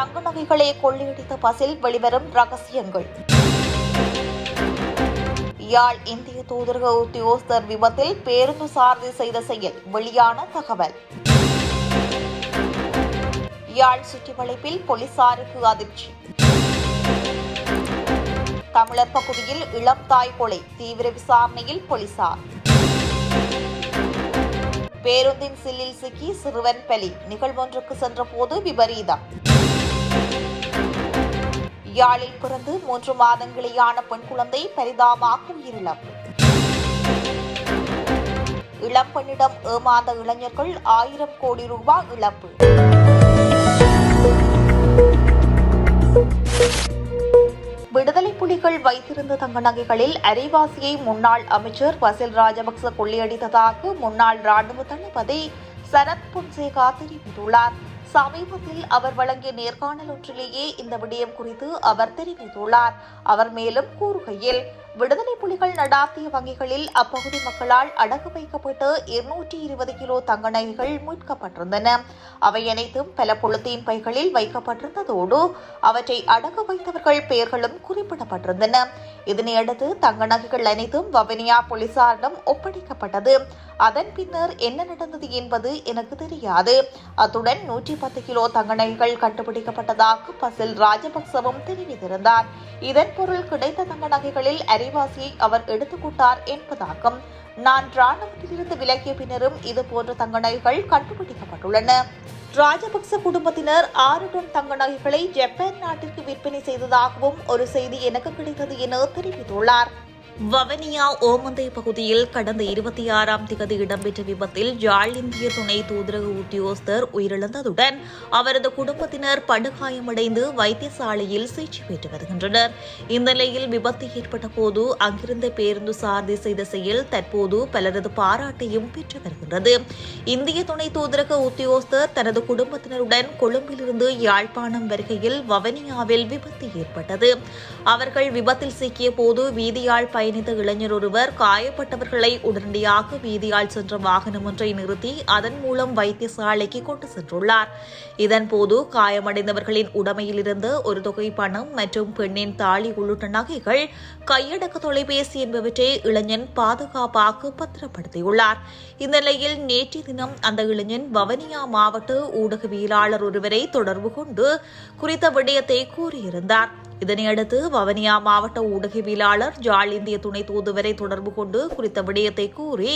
தங்க நகைகளை கொள்ளையடித்த பசில் வெளிவரும் ரகசியங்கள். யாழ் இந்திய தூதரக உத்தியோகஸ்தர் விபத்தில் பேருந்து சாரதி செய்த செயல் வெளியான தகவல். யாழ் சுற்றி வளைப்பில் போலீசாருக்கு அதிர்ச்சி. தமிழர் பகுதியில் இளம் தாய் கொலை தீவிர விசாரணையில் போலீசார். பேருந்தின் சில்லில் சிக்கி சிறுவன் பலி நிகழ்வொன்றுக்கு சென்றபோது விபரீதம். யாழில் பிறந்து மூன்று மாதங்களேயான பெண் குழந்தை பரிதாபமாக உயிரிழப்பு இளம் பெண்ணிடம் ஏமாந்த இளைஞர்கள் ஆயிரம் கோடி ரூபாய் இழப்பு. விடுதலை புலிகள் வைத்திருந்த தங்க நகைகளில் அரைவாசியை முன்னாள் அமைச்சர் வசில் ராஜபக்ச கொள்ளையடித்ததாக முன்னாள் ராணுவ தளபதி சரத் புன்சேகா தெரிவித்துள்ளார் சமீபத்தில் அவர் வழங்கிய நேர்காணல் ஒன்றிலேயே இந்த விடயம் குறித்து அவர் தெரிவித்துள்ளார். அவர் மேலும் கூறுகையில் விடுதலை புலிகள் நடாத்திய வங்கிகளில் அப்பகுதி மக்களால் அடகு வைக்கப்பட்டு இருநூற்றி இருபது கிலோ தங்க நகைகள் மீட்கப்பட்டிருந்தன. அவை அனைத்தும் பல பொழுத்தின் பைகளில் வைக்கப்பட்டிருந்ததோடு அவற்றை அடகு வைத்தவர்கள் பெயர்களும் குறிப்பிடப்பட்டிருந்தன. இதனையடுத்து தங்க நகைகள் அனைத்தும் வவனியா போலீசாரிடம் ஒப்படைக்கப்பட்டது. அதன் பின்னர் என்ன நடந்தது என்பது எனக்கு தெரியாது. அத்துடன் நூற்றி பத்து கிலோ தங்க நகைகள் கண்டுபிடிக்கப்பட்டதாக பசில் ராஜபக்சவும் தெரிவித்திருந்தார். இதன் பொருள் கிடைத்த தங்க நகைகளில் அரைவாசியை அவர் எடுத்துக்கொண்டார் என்பதாகும். நான் ராணுவத்திலிருந்து விலகிய பின்னரும் இது போன்ற தங்க நகைகள் கண்டுபிடிக்கப்பட்டுள்ளன. ராஜபக்ச குடும்பத்தினர் ஆறு டன் தங்க நகைகளை ஜப்பான் நாட்டிற்கு விற்பனை செய்ததாகவும் ஒரு செய்தி எனக்கு கிடைத்தது என தெரிவித்துள்ளார். வவனியா ஓமந்தை பகுதியில் கடந்த இருபத்தி ஆறாம் திகதி இடம்பெற்ற விபத்தில் யாழ் இந்திய துணை தூதரக உத்தியோகஸ்தர் உயிரிழந்ததுடன் அவரது குடும்பத்தினர் படுகாயமடைந்து வைத்தியசாலையில் சிகிச்சை பெற்று வருகின்றனர். இந்த நிலையில் விபத்து ஏற்பட்ட போது அங்கிருந்த பேருந்து சாரதி செய்த செயல் தற்போது பலரது பாராட்டையும் பெற்று வருகின்றது. இந்திய துணை தூதரக உத்தியோகஸ்தர் தனது குடும்பத்தினருடன் கொழும்பிலிருந்து யாழ்ப்பாணம் வருகையில் வவனியாவில் விபத்து ஏற்பட்டது. அவர்கள் விபத்தில் சிக்கிய போது வீதியால் பயணித்த இளைஞர் ஒருவர் காயப்பட்டவர்களை உடனடியாக வீதியால் சென்ற வாகனம் ஒன்றை நிறுத்தி அதன் மூலம் வைத்தியசாலைக்கு கொண்டு சென்றுள்ளார். இதன்போது காயமடைந்தவர்களின் உடமையிலிருந்து ஒரு தொகை பணம் மற்றும் பெண்ணின் தாலி உள்ளிட்ட நகைகள் கையடக்க தொலைபேசி என்பவற்றை இளைஞன் பாதுகாப்பாக பத்திரப்படுத்தியுள்ளார். இந்த நிலையில் நேற்றைய தினம் அந்த இளைஞன் வவனியா மாவட்ட ஊடகவியலாளர் ஒருவரை தொடர்பு கொண்டு குறித்த விடயத்தை கூறியிருந்தார். இதனையடுத்து வவனியா மாவட்ட ஊடகவியலாளர் ஜாழ் இந்திய துணை தூதுவரை தொடர்பு கொண்டு குறித்த விடயத்தை கூறி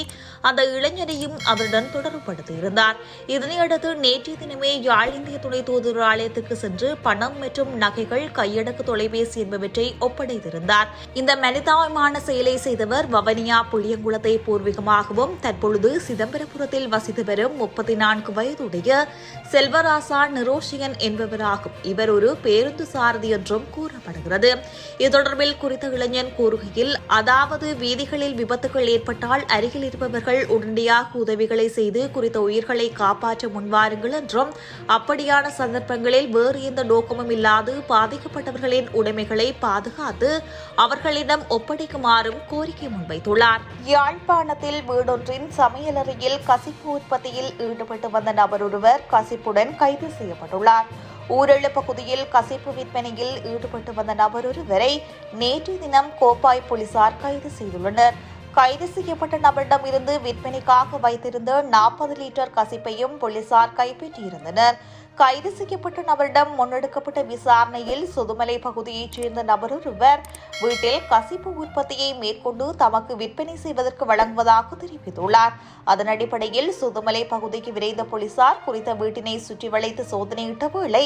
அந்த இளைஞரையும் அவருடன் தொடர்புபடுத்தியிருந்தார். இதனையடுத்து நேற்றைய தினமே யாழ் இந்திய துணை தூதுவர் ஆலயத்துக்கு சென்று பணம் மற்றும் நகைகள் கையடக்கு தொலைபேசி என்பவற்றை ஒப்படைத்திருந்தார். இந்த மனிதாபிமான செயலை செய்தவர் வவனியா புளியங்குளத்தை பூர்வீகமாகவும் தற்பொழுது சிதம்பரபுரத்தில் வசித்து வரும் முப்பத்தி நான்கு வயதுடைய செல்வராசா நிரோஷியன் என்பவராகும். இவர் ஒரு பேருந்து சாரதி என்றும் கூறப்படுகிறது இது தொடர்பில் குறித்த இளைஞன் கூறுகையில் அதாவது வீதிகளில் விபத்துகள் ஏற்பட்டால் அருகில் இருப்பவர்கள் உடனடியாக உதவிகளை செய்து குறித்த உயிர்களை காப்பாற்ற முன்வாருங்கள் என்றும் அப்படியான சந்தர்ப்பங்களில் வேறு எந்த நோக்கமும் இல்லாது பாதிக்கப்பட்டவர்களின் உடைமைகளை பாதுகாத்து அவர்களிடம் ஒப்படைக்குமாறும் கோரிக்கை முன்வைத்துள்ளார். யாழ்ப்பாணத்தில் வீடொன்றின் சமையலறையில் கசிப்பு உற்பத்தியில் ஈடுபட்டு வந்த நபர் ஒருவர் கசிப்புடன் கைது செய்யப்பட்டுள்ளார். ஊரள பகுதியில் கசிப்பு விற்பனையில் ஈடுபட்டு வந்த நபர் ஒருவரை நேற்று தினம் கோப்பாய் போலீசார் கைது செய்துள்ளனர். கைது செய்யப்பட்ட நபரிடம் இருந்து விற்பனைக்காக வைத்திருந்த நாற்பது லிட்டர் கசிப்பையும் போலீசார் கைப்பற்றியிருந்தனர். கைது செய்யப்பட்ட நபரிடம் முன்னெடுக்கப்பட்ட விசாரணையில் சுதுமலை பகுதியைச் சேர்ந்த நபர் ஒருவர் வீட்டில் கசிப்பு உற்பத்தியை மேற்கொண்டு தமக்கு விற்பனை செய்வதற்கு வழங்குவதாக தெரிவித்துள்ளார். அதன் அடிப்படையில் சுதுமலை பகுதிக்கு விரைந்த போலீசார் குறித்த வீட்டினை சுற்றி வளைத்து சோதனையிட்ட வேளை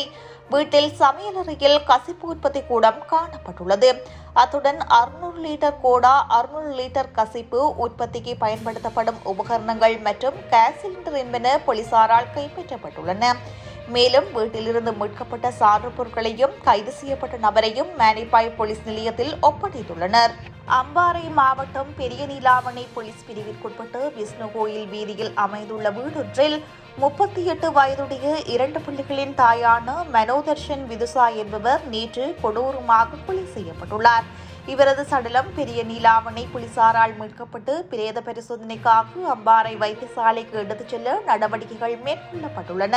வீட்டில் சமையலறையில் கசிப்பு உற்பத்தி கூடம் காணப்பட்டுள்ளது. அத்துடன் அறுநூறு லிட்டர் கோடா அறுநூறு லிட்டர் கசிப்பு உற்பத்திக்கு பயன்படுத்தப்படும் உபகரணங்கள் மற்றும் கேஸ் சிலிண்டர் என்பன போலீசாரால் கைப்பற்றப்பட்டுள்ளன. மேலும் வீட்டிலிருந்து மீட்கப்பட்ட சான்று பொருட்களையும் கைது செய்யப்பட்ட நபரையும் மேனிப்பாய் போலீஸ் நிலையத்தில் ஒப்படைத்துள்ளனர். அம்பாறை மாவட்டம் பெரிய நீலாவணை போலீஸ் பிரிவிற்குட்பட்டு விஷ்ணு கோயில் வீதியில் அமைந்துள்ள வீடொன்றில் முப்பத்தி எட்டு வயதுடைய இரண்டு பிள்ளைகளின் தாயான மனோதர்ஷன் விதுசா என்பவர் நேற்று கொடூரமாக கொலை செய்யப்பட்டுள்ளார். இவரது சடலம் பெரிய நீலாவணை போலீசாரால் மீட்கப்பட்டு பிரேத பரிசோதனைக்காக அம்பாறை வைத்தியசாலைக்கு எடுத்துச் செல்ல நடவடிக்கைகள் மேற்கொள்ளப்பட்டுள்ளன.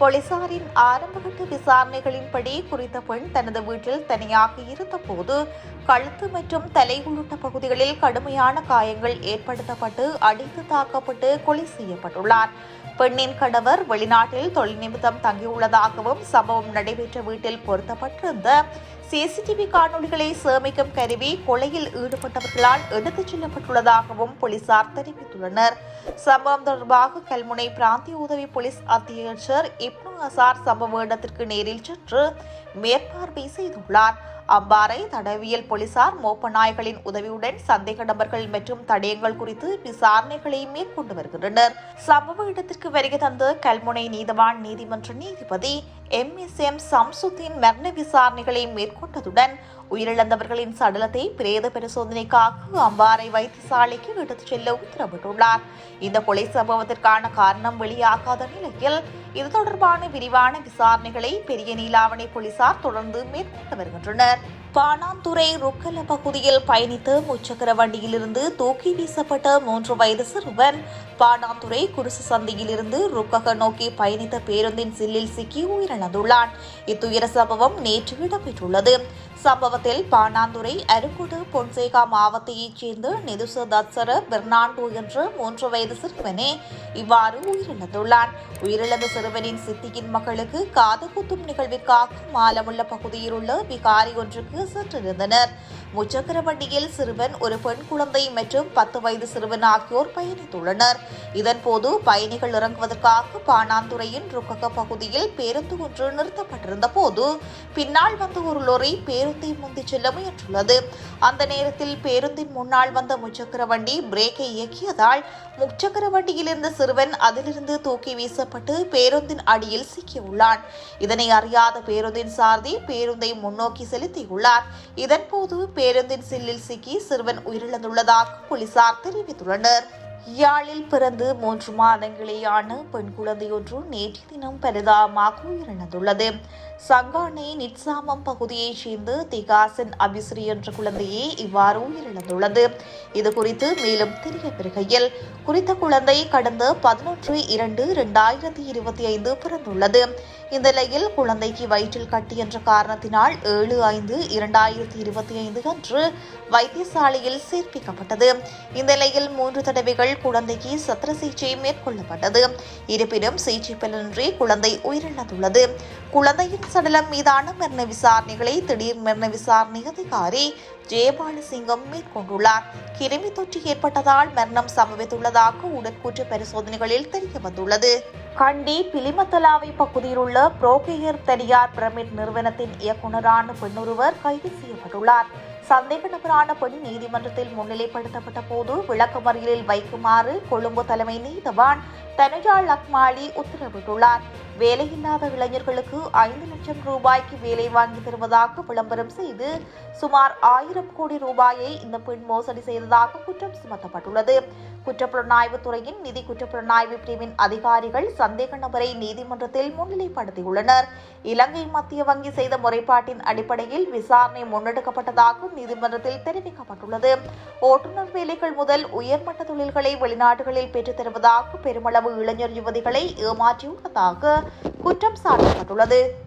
போலீசாரின் ஆரம்பகட்ட விசாரணைகளின்படி குறித்த பெண் தனது வீட்டில் தனியாக இருந்தபோது கழுத்து மற்றும் தலை உள்ளிட்ட பகுதிகளில் கடுமையான காயங்கள் ஏற்படுத்தப்பட்டு அடித்து தாக்கப்பட்டு கொலை செய்யப்பட்டுள்ளார். பெண்ணின் கணவர் வெளிநாட்டில் தொழில் நிமித்தம் தங்கியுள்ளதாகவும் சம்பவம் நடைபெற்ற வீட்டில் பொருத்தப்பட்டிருந்த சிசிடிவி காணொளிகளை சேமிக்கும் கருவி கொலையில் ஈடுபட்டவர்களால் எடுத்துச் செல்லப்பட்டுள்ளதாகவும் போலீசார் தெரிவித்துள்ளனர். சம்பவம் தொடர்பாக கல்முனை பிராந்திய உதவி போலீஸ் அத்தியட்சர் இப்னு அசார் சம்பவ இடத்திற்கு நேரில் சென்று மேற்பார்வை செய்துள்ளார். அம்பாறை தடவியல் போலீசார் மோப்ப நாய்களின் உதவியுடன் சந்தேக நபர்கள் மற்றும் தடயங்கள் குறித்து விசாரணைகளை மேற்கொண்டு வருகின்றனர். சம்பவ இடத்திற்கு வருகை தந்த கல்முனை நீதவான் நீதிமன்ற நீதிபதி எம் எஸ் எம் சம்சுத்தீன் மரண விசாரணைகளை மேற்கொண்டதுடன் உயிரிழந்தவர்களின் சடலத்தை பிரேத பரிசோதனைக்காக அம்பாறை வைத்தியசாலைக்கு எடுத்துச் செல்ல உத்தரவிட்டுள்ளார் இந்த கொலை சம்பவத்திற்கான காரணம் வெளியாகாத நிலையில் இது தொடர்பான விரிவான விசாரணைகளை பெரிய நீலாவணை போலீசார் தொடர்ந்து மேற்கொண்டு வருகின்றனர் பாணாந்துறை ருக்கல பகுதியில் பயணித்த முச்சக்கர வண்டியிலிருந்து தூக்கி வீசப்பட்ட மூன்று வயது சிறுவன் பாணாந்துறை குடிசு சந்தையிலிருந்து ருக்கக நோக்கி பயணித்த பேருந்தின் சில்லில் சிக்கி உயிரிழந்துள்ளான் இத்துயர சம்பவம் நேற்று இடம்பெற்றுள்ளது. சம்பவத்தில் பாணாந்துறை அருங்குடு பொன்சேகா மாவட்டத்தைச் சேர்ந்த நெதுச தத்சர பெர்னாண்டோ என்ற மூன்று வயது சிறுவனே இவ்வாறு உயிரிழந்துள்ளான். உயிரிழந்த சிறுவனின் சித்தியின் மகளுக்கு காது குத்தும் நிகழ்விற்காக மாலமுள்ள பகுதியில் உள்ள விகாரி ஒன்றுக்கு சென்றிருந்தனர். முச்சக்கர வண்டியில் சிறுவன் ஒரு பெண் குழந்தை மற்றும் பத்து வயது சிறுவன் ஆகியோர் பயணித்துள்ளனர். இதன்போது பயணிகள் இறங்குவதற்காக பாணாந்துறையின் ருக்கக பகுதியில் பேருந்து ஒன்று நிறுத்தப்பட்டிருந்த போது பின்னால் வந்த ஒரு லொரி பேருந்தை முந்தி செல்ல முயன்றுள்ளது. அந்த நேரத்தில் பேருந்தின் முன்னால் வந்த முச்சக்கர வண்டி பிரேக்கை இயக்கியதால் முச்சக்கர வண்டியில் இருந்த சிறுவன் அதிலிருந்து தூக்கி வீசப்பட்டு பேருந்தின் அடியில் சிக்கியுள்ளான். இதனை அறியாத பேருந்தின் சாரதி பேருந்தை முன்னோக்கி செலுத்தியுள்ளார். இதன்போது பேருந்தின் சில்லில் சிக்கி சிறுவன் உயிரிழந்துள்ளதாக போலீசார் தெரிவித்துள்ளனர். யாழில் பிறந்து மூன்று மாதங்களேயான பெண் குழந்தையொன்று நேற்று தினம் பரிதாபமாக உயிரிழந்துள்ளது. சங்கானை நிட்சாமம் பகுதியைச் சேர்ந்த திகாசன் அபிஸ்ரீ என்ற குழந்தையே இவ்வாறு உயிரிழந்துள்ளது. இது குறித்து மேலும் தெரிய பெறுகையில் குறித்த குழந்தை கடந்த பதினொன்று இரண்டு இரண்டாயிரத்தி இருபத்தி ஐந்து பிறந்துள்ளது. இந்த நிலையில் குழந்தைக்கு வயிற்றில் கட்டி என்ற காரணத்தினால் ஏழு ஐந்து இரண்டாயிரத்தி இருபத்தி ஐந்து அன்று வைத்தியசாலையில் சேர்ப்பிக்கப்பட்டது. இந்த நிலையில் மூன்று தடவைகள் குழந்தைக்கு சத்திர சிகிச்சை மேற்கொள்ளப்பட்டது. இருப்பினும் சிகிச்சை பலனின்றி குழந்தை உயிரிழந்துள்ளது. குழந்தையின் சடலம் மீதான மரண விசாரணைகளை திடீர் மரண விசாரணை அதிகாரி ஜெயபாலசிங்கம் மேற்கொண்டுள்ளார். கிருமி தொற்று ஏற்பட்டதால் மரணம் சம்பவித்துள்ளதாக உடற்கூற்று பரிசோதனைகளில் தெரிய வந்துள்ளது கண்டி பிலிமத்தலாவை பகுதியில் உள்ள புரோகேயர் தனியார் பிரமிட் நிறுவனத்தின் இயக்குநரான பெண்ணொருவர் கைது செய்யப்பட்டுள்ளார். சந்தேக நபரான பெண் நீதிமன்றத்தில் முன்னிலைப்படுத்தப்பட்ட போது விளக்கமறியலில் வைக்குமாறு கொழும்பு தலைமை நீதவான் தனுஜா லக்மாலி உத்தரவிட்டுள்ளார். வேலையில்லாத இளைஞர்களுக்கு ஐந்து லட்சம் ரூபாய்க்கு வேலை வாங்கி தருவதாக விளம்பரம் செய்து சுமார் ஆயிரம் கோடி ரூபாயை இந்த பெண் மோசடி செய்ததாக குற்றம் சுமத்தப்பட்டுள்ளது. குற்றப்புலனாய்வு துறையின் நிதி குற்றப்புலனாய்வு பிரிவின் அதிகாரிகள் சந்தேக நபரை நீதிமன்றத்தில் முன்னிலைப்படுத்தியுள்ளனர். இலங்கை மத்திய வங்கி செய்த முறைப்பாட்டின் அடிப்படையில் விசாரணை முன்னெடுக்கப்பட்டதாக நீதிமன்றத்தில் தெரிவிக்கப்பட்டுள்ளது. ஓட்டுநர் வேலைகள் முதல் உயர்மட்ட தொழில்களை வெளிநாடுகளில் பெற்றுத் தருவதாக பெருமளவு இளைஞர் யுவதிகளை ஏமாற்றியுள்ளதாக குற்றம் சாட்டப்பட்டுள்ளது.